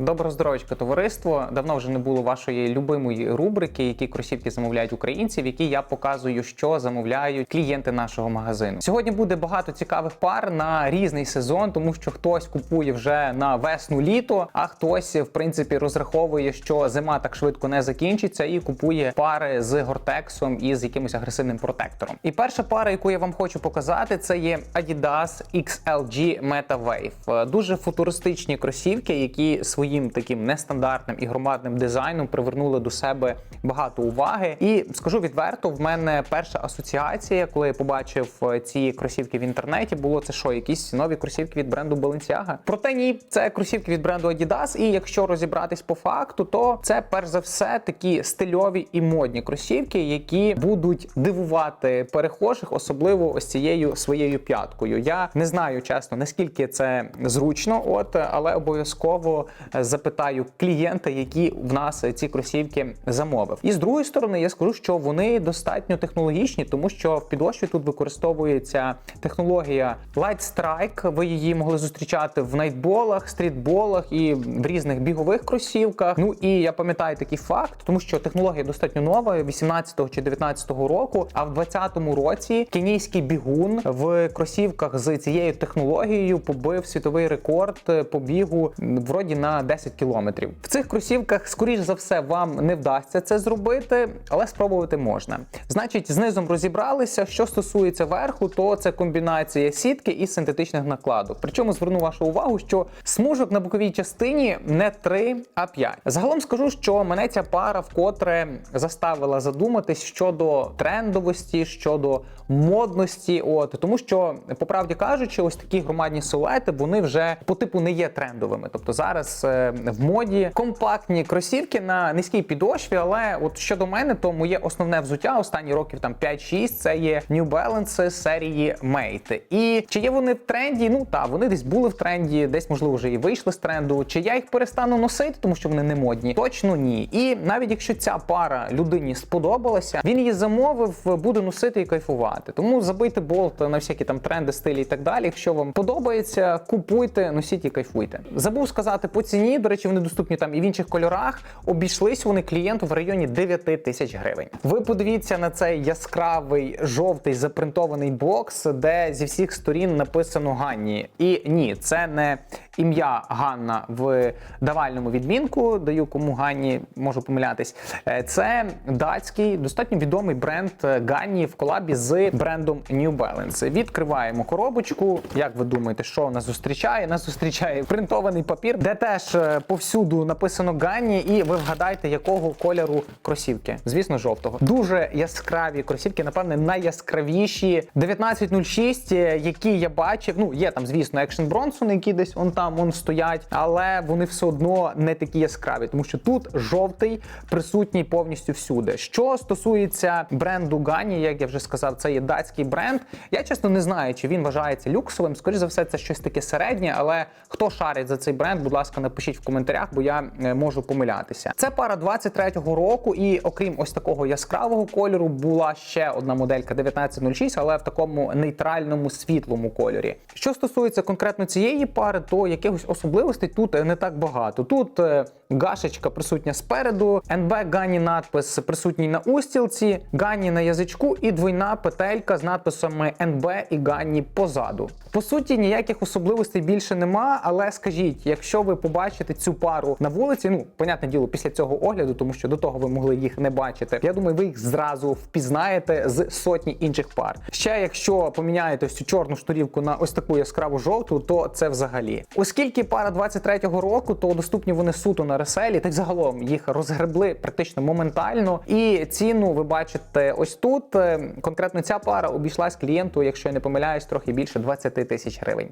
Доброго здоров'ячка, товариство. Давно вже не було вашої любимої рубрики, які кросівки замовляють українці, в якій я показую, що замовляють клієнти нашого магазину. Сьогодні буде багато цікавих пар на різний сезон, тому що хтось купує вже на весну літо, а хтось, в принципі, розраховує, що зима так швидко не закінчиться, і купує пари з гортексом і з якимось агресивним протектором. І перша пара, яку я вам хочу показати, це є Adidas XLG Meta Wave. Е, Дуже футуристичні кросівки, які своїм таким нестандартним і громадним дизайном привернули до себе багато уваги. І скажу відверто, в мене перша асоціація, коли я побачив е, ці кросівки в інтернеті, було це що, якісь нові кросівки від бренду Balenciaga? Проте ні, це кросівки від бренду Adidas. І якщо розібратись по факту, то це перш за все такі стильові і модні кросівки, які будуть дивувати перехожих, особливо ось цією своєю п'яткою. Я не знаю чесно, наскільки це зручно, от але обов'язково е, запитаю клієнта, який в нас ці кросівки замовив. І з другої сторони, я скажу, що вони достатньо технологічні, тому що в підошві тут використовується технологія Light Strike. Ви її могли зустрічати в найтболах, стрітболах і в різних бігових кросівках. Ну і я пам'ятаю такий факт, тому що технологія достатньо нова, 18-го чи 19-го року. А в 20-му році кенійський бігун в кросівках з цією технологією побив світовий рекорд по бігу вроді на 10 кілометрів. В цих кросівках, скоріш за все, вам не вдасться це зробити, але спробувати можна. Значить, знизом розібралися. Що стосується верху, то це комбінація сітки і синтетичних накладок. Причому зверну вашу увагу, що смужок на боковій частині не 3, а 5. Загалом скажу, що мене ця пара вкотре заставила задуматись щодо трендовості, щодо модності. От тому, що по правді кажучи, ось такі громадні силуети вони вже по типу не є трендовими. Тобто зараз в моді компактні кросівки на низькій підошві. Але от щодо мене, то моє основне взуття останні років там 5-6 це є New Balance серії Mate. І чи є вони в тренді? Ну так, вони десь були в тренді, десь можливо вже і вийшли з тренду. Чи я їх перестану носити, тому що вони не модні? Точно ні. І навіть якщо ця пара людині сподобалася, він її замовив, буде носити і кайфувати. Тому забийте болт на всякі там тренди, стилі і так далі. Якщо вам подобається, купуйте, носіть і кайфуйте. Забув сказати по ціні. До речі, вони доступні там і в інших кольорах. Обійшлись вони клієнту в районі 9 тисяч гривень. Ви подивіться на цей яскравий жовтий запринтований бокс, де зі всіх сторін написано Ганні. І ні, це не ім'я Ганна в давальному відмінку. Даю кому Ганні, можу помилятись. Е, Це датський, достатньо відомий бренд Ганні в колабі з брендом New Balance. Відкриваємо коробочку. Як ви думаєте, що нас зустрічає? Нас зустрічає принтований папір, де теж е, повсюду написано Ганні, і ви вгадайте, якого кольору кросівки. Звісно, жовтого. Дуже яскраві кросівки, напевне, найяскравіші. 1906, е, які я бачив. Ну, є там, звісно, Action Bronson, які десь он там он стоять, але вони все одно не такі яскраві, тому що тут жовтий присутній повністю всюди. Що стосується бренду Гані, як я вже сказав, це є датський бренд. Я чесно не знаю, чи він вважається люксовим. Скоріше за все, це щось таке середнє, але хто шарить за цей бренд, будь ласка, напишіть в коментарях, бо я е, можу помилятися. Це пара 23-го року, і окрім ось такого яскравого кольору, була ще одна моделька 1906, але в такому нейтральному світлому кольорі. Що стосується конкретно цієї пари, то якихось особливостей тут е, не так багато. Тут е, гашечка присутня спереду, НБ Гані надпис присутній на устілці, Гані на язичку і двойна петелька з надписами НБ і Гані позаду. По суті, ніяких особливостей більше нема, але скажіть, якщо ви побачите цю пару на вулиці, ну понятне діло, після цього огляду, тому що до того ви могли їх не бачити. Я думаю, ви їх зразу впізнаєте з сотні інших пар. Ще якщо поміняєте ось цю чорну шторівку на ось таку яскраву жовту, то це взагалі. Оскільки пара 23-го року, то доступні вони суто на реселі, та й загалом їх розгребли практично моментально. І ціну ви бачите ось тут. Е, Конкретно ця пара обійшлась клієнту, якщо я не помиляюсь, трохи більше 20 тисяч гривень.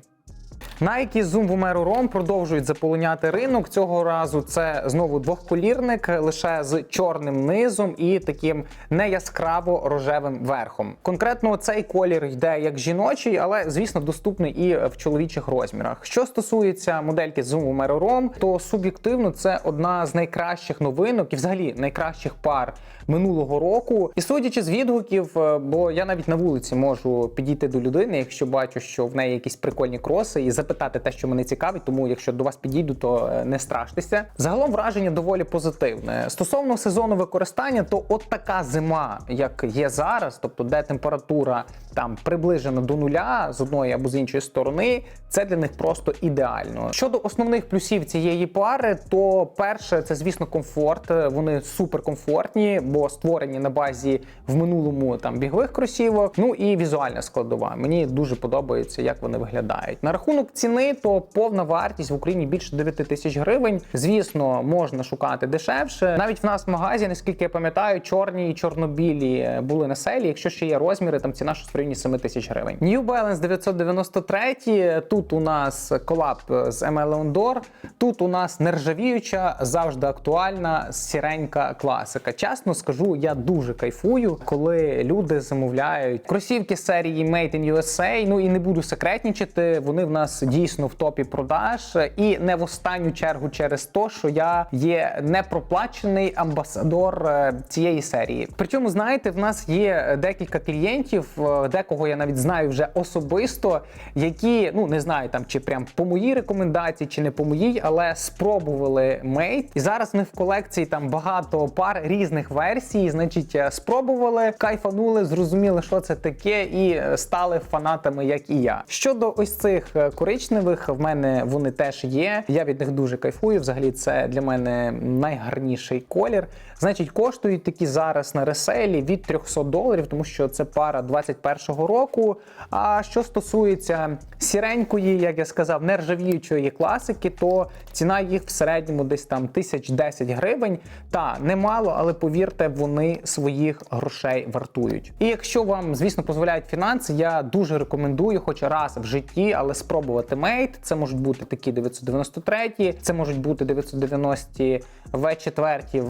Nike Zoom Vomero Rom продовжують заполоняти ринок. Цього разу це знову двохколірник, лише з чорним низом і таким неяскраво рожевим верхом. Конкретно цей колір йде як жіночий, але звісно доступний і в чоловічих розмірах. Що стосується модельки Zoom Vomero Rom, то суб'єктивно це одна з найкращих новинок і взагалі найкращих пар минулого року. І судячи з відгуків, е, бо я навіть на вулиці можу підійти до людини, якщо бачу, що в неї якісь прикольні кроси, і запитати те, що мене цікавить. Тому, якщо до вас підійду, то е, не страштеся. Загалом враження доволі позитивне. Стосовно сезону використання, то от така зима, як є зараз, тобто де температура там приближена до нуля з одної або з іншої сторони, це для них просто ідеально. Щодо основних плюсів цієї пари, то перше, це звісно комфорт. Вони суперкомфортні, бо створені на базі в минулому там бігових кросівок. Ну і візуальна складова. Мені дуже подобається, як вони виглядають. На рахунок ціни, то повна вартість в Україні більше 9 тисяч гривень. Звісно, можна шукати дешевше. Навіть в нас в магазі, наскільки я пам'ятаю, чорні і чорнобілі були на селі. Якщо ще є розміри, там ціна щось в районі 7 тисяч гривень. New Balance 993. Тут у нас колаб з ML Ondor. Тут у нас нержавіюча, завжди актуальна сіренька класика. Чесно скажу, я дуже кайфую, коли люди замовляють кросівки серії Made in USA. Ну і не буду секретнічити. Вони в нас дійсно в топі продаж, і не в останню чергу через те, що я є непроплачений амбасадор е, цієї серії. Причому, знаєте, в нас є декілька клієнтів, е, декого я навіть знаю вже особисто, які ну не знаю там чи прям по моїй рекомендації, чи не по моїй, але спробували Made. І зараз них в колекції там багато пар різних версій. Значить, е, спробували, кайфанули, зрозуміли, що це таке, і стали фанатами, як і я. Щодо ось цих коричневих, в мене вони теж є. Я від них дуже кайфую. Взагалі, це для мене найгарніший колір. Значить, коштують такі зараз на реселі від 300 доларів, тому що це пара 21-го року. А що стосується сіренької, як я сказав, нержавіючої класики, то ціна їх в середньому десь там 1010 гривень. Та немало, але повірте, вони своїх грошей вартують. І якщо вам, звісно, дозволяють фінанси, я дуже рекомендую, хоч раз в житті, але спробувати мейт. Це можуть бути такі 993, це можуть бути 990 В4,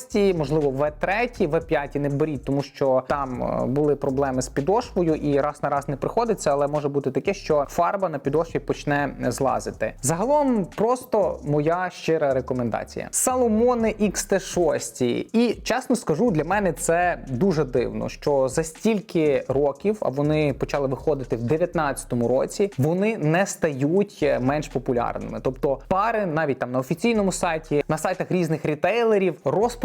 В6, можливо, В3, В5 не беріть, тому що там е, були проблеми з підошвою і раз на раз не приходиться, але може бути таке, що фарба на підошві почне злазити. Загалом, просто моя щира рекомендація. Саломони XT6. І чесно скажу, для мене це дуже дивно, що за стільки років, а вони почали виходити в 19-му році, вони не стають менш популярними. Тобто пари навіть там на офіційному сайті, на сайтах різних рітейлерів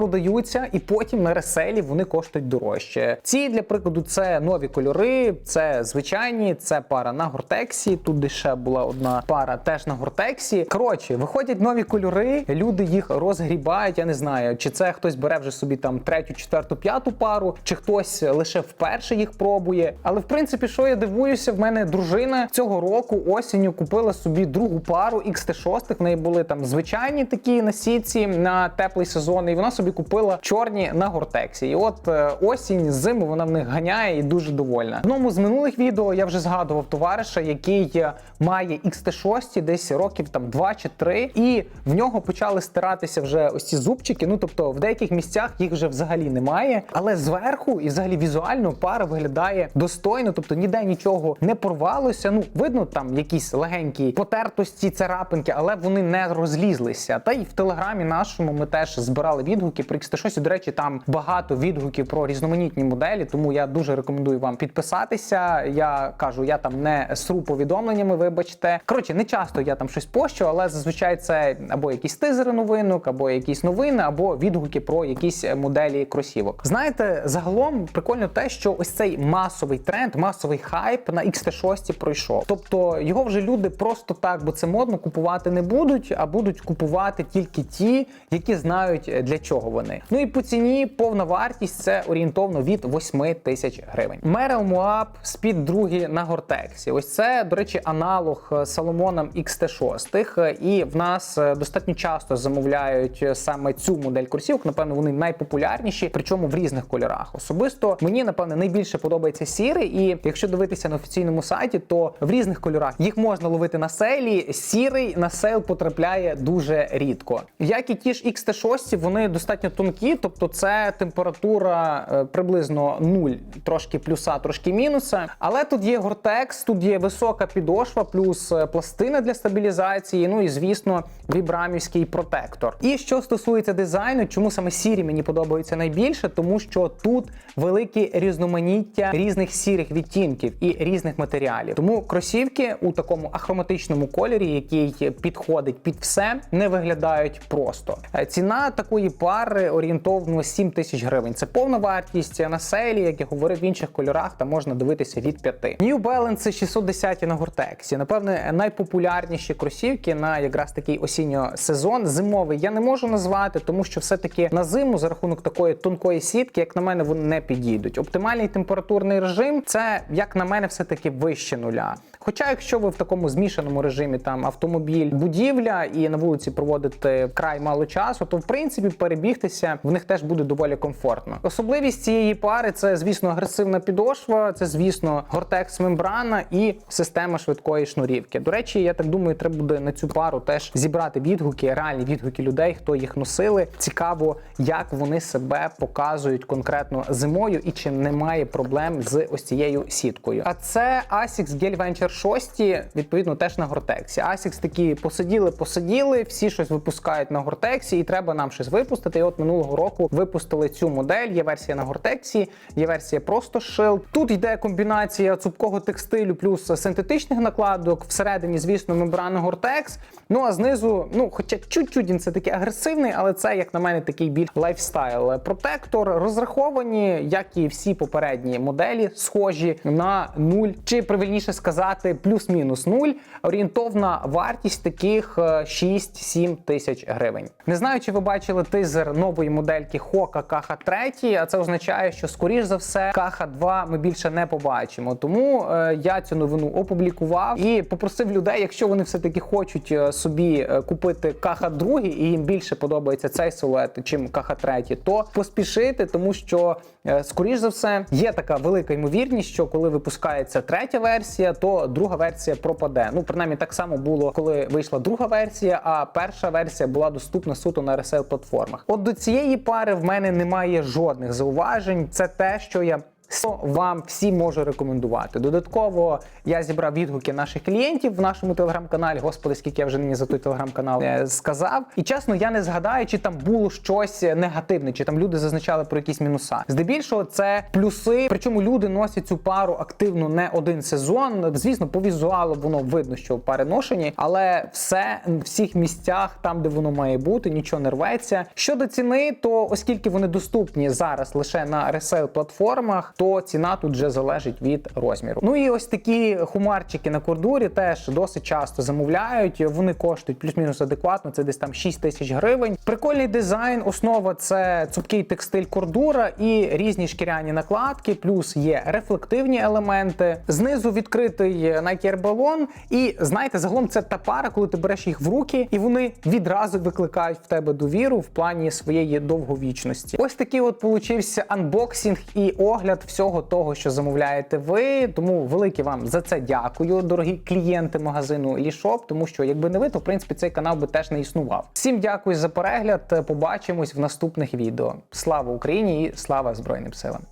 розпродаються, і потім на реселі вони коштують дорожче. Ці для прикладу це нові кольори, це звичайні, це пара на гортексі. Тут ще була одна пара теж на гортексі. Коротше, виходять нові кольори, люди їх розгрібають. Я не знаю, чи це хтось бере вже собі там третю, четверту, п'яту пару, чи хтось лише вперше їх пробує. Але в принципі, що я дивуюся, в мене дружина цього року осінню купила собі другу пару XT6. В неї були там звичайні такі на сітці на теплий сезон, і вона собі купила чорні на гортексі. І от е, осінь, зиму вона в них ганяє і дуже довольна. В одному з минулих відео я вже згадував товариша, який е, має XT6 десь років там 2 чи 3, і в нього почали стиратися вже ось ці зубчики. Ну тобто в деяких місцях їх вже взагалі немає. Але зверху і взагалі візуально пара виглядає достойно, тобто ніде нічого не порвалося. Ну видно там якісь легенькі потертості, царапинки, але вони не розлізлися. Та й в телеграмі нашому ми теж збирали відгуки про XT6. До речі, там багато відгуків про різноманітні моделі, тому я дуже рекомендую вам підписатися. Я кажу, я там не сру повідомленнями. Вибачте, коротше, не часто я там щось пощу, але зазвичай це або якісь тизери новинок, або якісь новини, або відгуки про якісь моделі кросівок. Знаєте, загалом прикольно те, що ось цей масовий тренд, масовий хайп на XT6 пройшов. Тобто його вже люди просто так, бо це модно, купувати не будуть, а будуть купувати тільки ті, які знають для чого вони. Ну і по ціні повна вартість це орієнтовно від 8 тисяч гривень. Merrell Moab Speed 2 на Гортексі. Ось це, до речі, аналог Соломоном XT6. І в нас е, достатньо часто замовляють саме цю модель курсівок. Напевно, вони найпопулярніші, причому в різних кольорах. Особисто мені напевне найбільше подобається сірий. І якщо дивитися на офіційному сайті, то в різних кольорах їх можна ловити на селі. Сірий на сейл потрапляє дуже рідко. Як і ті ж XT6, вони достатньо тонкі, тобто це температура е, приблизно 0, трошки плюса, трошки мінуса. Але тут є гортекс, тут є висока підошва, плюс е, пластина для стабілізації. Ну і звісно, вібрамівський протектор. І що стосується дизайну, чому саме сірі мені подобаються найбільше, тому що тут велике різноманіття різних сірих відтінків і різних матеріалів. Тому кросівки у такому ахроматичному кольорі, який підходить під все, не виглядають просто. Е, Ціна такої пари орієнтовно 7 тисяч гривень. Це повна вартість на селі, як я говорив, в інших кольорах там можна дивитися від 5. New Balance 610 на Гортексі. Напевне, найпопулярніші кросівки на якраз такий осінньо-сезон. Зимовий я не можу назвати, тому що все-таки на зиму за рахунок такої тонкої сітки, як на мене, вони не підійдуть. Оптимальний температурний режим це, як на мене, все-таки вище нуля. Хоча, якщо ви в такому змішаному режимі там автомобіль, будівля і на вулиці проводите вкрай мало часу, то в принципі перебігтися в них теж буде доволі комфортно. Особливість цієї пари це, звісно, агресивна підошва, це, звісно, гортекс мембрана і система швидкої шнурівки. До речі, я так думаю, треба буде на цю пару теж зібрати відгуки, реальні відгуки людей, хто їх носили. Цікаво, як вони себе показують конкретно зимою і чи немає проблем з ось цією сіткою. А це Asics Gel Venture 6, відповідно, теж на Гортексі. Asics такі посиділи, посиділи, всі щось випускають на Гортексі, і треба нам щось випустити. І от минулого року випустили цю модель. Є версія на Гортексі, є версія просто Shield. Тут йде комбінація цупкого текстилю плюс синтетичних накладок. Всередині, звісно, мембрана Гортекс. Ну а знизу, ну хоча чуть-чуть він це такий агресивний, але це, як на мене, такий більш лайфстайл. Протектор розраховані, як і всі попередні моделі, схожі на нуль, чи правильніше сказати, плюс-мінус нуль. Орієнтовна вартість таких е, 6-7 тисяч гривень. Не знаю, чи ви бачили тизер нової модельки Hoka KH3, а це означає, що скоріш за все KH2 ми більше не побачимо. Тому е, я цю новину опублікував і попросив людей, якщо вони все таки хочуть е, собі е, купити KH2 і їм більше подобається цей силует, чим KH3, то поспішити, тому що е, скоріш за все є така велика ймовірність, що коли випускається третя версія, то друга версія пропаде. Ну принаймні так само було, коли вийшла друга версія, а перша версія була доступна суто на ресейл платформах. От до цієї пари в мене немає жодних зауважень. Це те, що я що вам всі можу рекомендувати. Додатково я зібрав відгуки наших клієнтів в нашому телеграм-каналі. Господи, скільки я вже нині за той телеграм-канал е, сказав. І чесно, я не згадаю, чи там було щось негативне, чи там люди зазначали про якісь мінуса. Здебільшого це плюси. Причому люди носять цю пару активно не один сезон. Звісно, по візуалу воно видно, що пари ношені, але все в всіх місцях, там де воно має бути, нічого не рветься. Щодо ціни, то оскільки вони доступні зараз лише на ресейл платформах, то ціна тут вже залежить від розміру. Ну і ось такі хумарчики на кордурі теж досить часто замовляють. Вони коштують плюс-мінус адекватно. Це десь там 6 тисяч гривень. Прикольний дизайн. Основа це цупкий текстиль кордура і різні шкіряні накладки. Плюс є рефлективні елементи. Знизу відкритий Nike Air Balloon. І знаєте, загалом це та пара, коли ти береш їх в руки, і вони відразу викликають в тебе довіру в плані своєї довговічності. Ось такий от получився анбоксинг і огляд всього того, що замовляєте ви. Тому велике вам за це дякую, дорогі клієнти магазину Лішоп, тому що якби не ви, то в принципі цей канал би теж не існував. Всім дякую за перегляд. Побачимось в наступних відео. Слава Україні і слава Збройним силам!